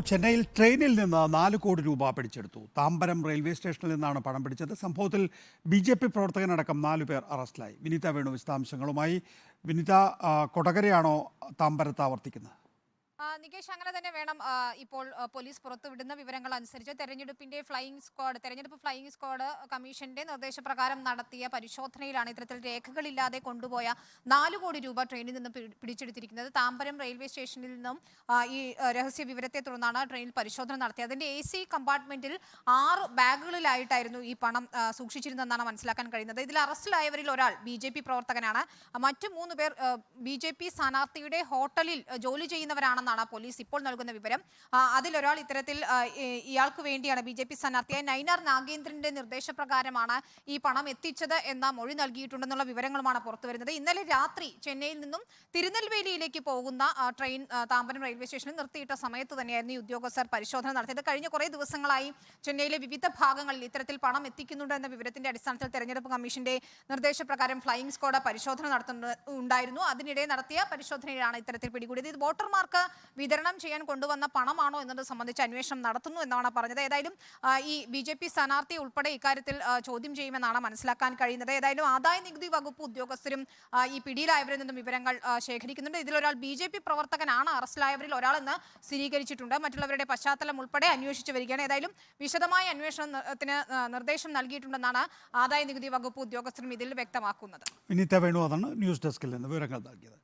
ചെന്നൈയിൽ ട്രെയിനിൽ നിന്ന് നാല് കോടി രൂപ പിടിച്ചെടുത്തു. താമ്പരം റെയിൽവേ സ്റ്റേഷനിൽ നിന്നാണ് പണം പിടിച്ചത്. സംഭവത്തിൽ ബി ജെ പി പ്രവർത്തകനടക്കം നാലു പേർ അറസ്റ്റിലായി. വിനീത വേണു വിശദാംശങ്ങളുമായി. വിനീത കൊടകരയാണോ താമ്പരത്ത് ആവർത്തിക്കുന്നത്? നികേഷ് അങ്ങനെ തന്നെ വേണം ഇപ്പോൾ പോലീസ് പുറത്തുവിടുന്ന വിവരങ്ങൾ അനുസരിച്ച് തെരഞ്ഞെടുപ്പിന്റെ ഫ്ലൈയിങ് സ്ക്വാഡ് തെരഞ്ഞെടുപ്പ് ഫ്ലൈയിങ് സ്ക്വാഡ് കമ്മീഷന്റെ നിർദ്ദേശപ്രകാരം നടത്തിയ പരിശോധനയിലാണ് ഇത്തരത്തിൽ രേഖകളില്ലാതെ കൊണ്ടുപോയ നാല് കോടി രൂപ ട്രെയിനിൽ നിന്ന് പിടിച്ചെടുത്തിരിക്കുന്നത്. താമ്പരം റെയിൽവേ സ്റ്റേഷനിൽ നിന്നും ഈ രഹസ്യ വിവരത്തെ തുടർന്നാണ് ട്രെയിനിൽ പരിശോധന നടത്തിയത്. അതിന്റെ എ സി കമ്പാർട്ട്മെന്റിൽ ആറ് ബാഗുകളിലായിട്ടായിരുന്നു ഈ പണം സൂക്ഷിച്ചിരുന്നെന്നാണ് മനസ്സിലാക്കാൻ കഴിയുന്നത്. ഇതിൽ അറസ്റ്റിലായവരിൽ ഒരാൾ ബി ജെ പി പ്രവർത്തകനാണ്. മറ്റു മൂന്ന് പേർ ബി ജെ പി സ്ഥാനാർത്ഥിയുടെ ഹോട്ടലിൽ ജോലി ജോലി ചെയ്യുന്നവരാണെന്നാണ് പോലീസ് ഇപ്പോൾ നൽകുന്ന വിവരം. അതിലൊരാൾ ഇത്തരത്തിൽ ഇയാൾക്ക് വേണ്ടിയാണ് ബി ജെ പി സ്ഥാനാർത്ഥിയായ നൈനാർ നാഗേന്ദ്രന്റെ നിർദ്ദേശപ്രകാരമാണ് ഈ പണം എത്തിച്ചത് എന്ന മൊഴി നൽകിയിട്ടുണ്ടെന്നുള്ള വിവരങ്ങളുമാണ് പുറത്തു വരുന്നത്. ഇന്നലെ രാത്രി ചെന്നൈയിൽ നിന്നും തിരുനെൽവേലിയിലേക്ക് പോകുന്ന ട്രെയിൻ താമ്പരം റെയിൽവേ സ്റ്റേഷനിൽ നിർത്തിയിട്ട സമയത്ത് തന്നെയായിരുന്നു ഈ ഉദ്യോഗസ്ഥർ പരിശോധന നടത്തിയത്. കഴിഞ്ഞ കുറേ ദിവസങ്ങളായി ചെന്നൈയിലെ വിവിധ ഭാഗങ്ങളിൽ ഇത്തരത്തിൽ പണം എത്തിക്കുന്നുണ്ട് എന്ന വിവരത്തിന്റെ അടിസ്ഥാനത്തിൽ തെരഞ്ഞെടുപ്പ് കമ്മീഷന്റെ നിർദ്ദേശപ്രകാരം ഫ്ലൈയിങ് സ്ക്വാഡ് പരിശോധന നടത്തുന്നുണ്ടായിരുന്നു അതിനിടെ നടത്തിയ പരിശോധനയിലാണ് ഇത്തരത്തിൽ പിടികൂടിയത്. ഇത് വോട്ടർമാർക്ക് വിതരണം ചെയ്യാൻ കൊണ്ടുവന്ന പണമാണോ എന്നത് സംബന്ധിച്ച് അന്വേഷണം നടത്തുന്നു എന്നാണ് പറഞ്ഞത്. ഏതായാലും ഈ ബി ജെ പി സ്ഥാനാർത്ഥി ഉൾപ്പെടെ ഇക്കാര്യത്തിൽ ചോദ്യം ചെയ്യുമെന്നാണ് മനസ്സിലാക്കാൻ കഴിയുന്നത്. ഏതായാലും ആദായ നികുതി വകുപ്പ് ഉദ്യോഗസ്ഥരും ഈ പിടിയിലായവരിൽ നിന്നും വിവരങ്ങൾ ശേഖരിക്കുന്നുണ്ട്. ഇതിലൊരാൾ ബി ജെ പി പ്രവർത്തകനാണ്. അറസ്റ്റിലായവരിൽ ഒരാളെന്ന് സ്ഥിരീകരിച്ചിട്ടുണ്ട്. മറ്റുള്ളവരുടെ പശ്ചാത്തലം ഉൾപ്പെടെ അന്വേഷിച്ചു വരികയാണ്. ഏതായാലും വിശദമായ അന്വേഷണത്തിന് നിർദ്ദേശം നൽകിയിട്ടുണ്ടെന്നാണ് ആദായ നികുതി വകുപ്പ് ഉദ്യോഗസ്ഥരും ഇതിൽ വ്യക്തമാക്കുന്നത്. വേണു ന്യൂസ് ഡെസ്കിൽ നിന്ന് വിവരങ്ങൾ നൽകിയത്.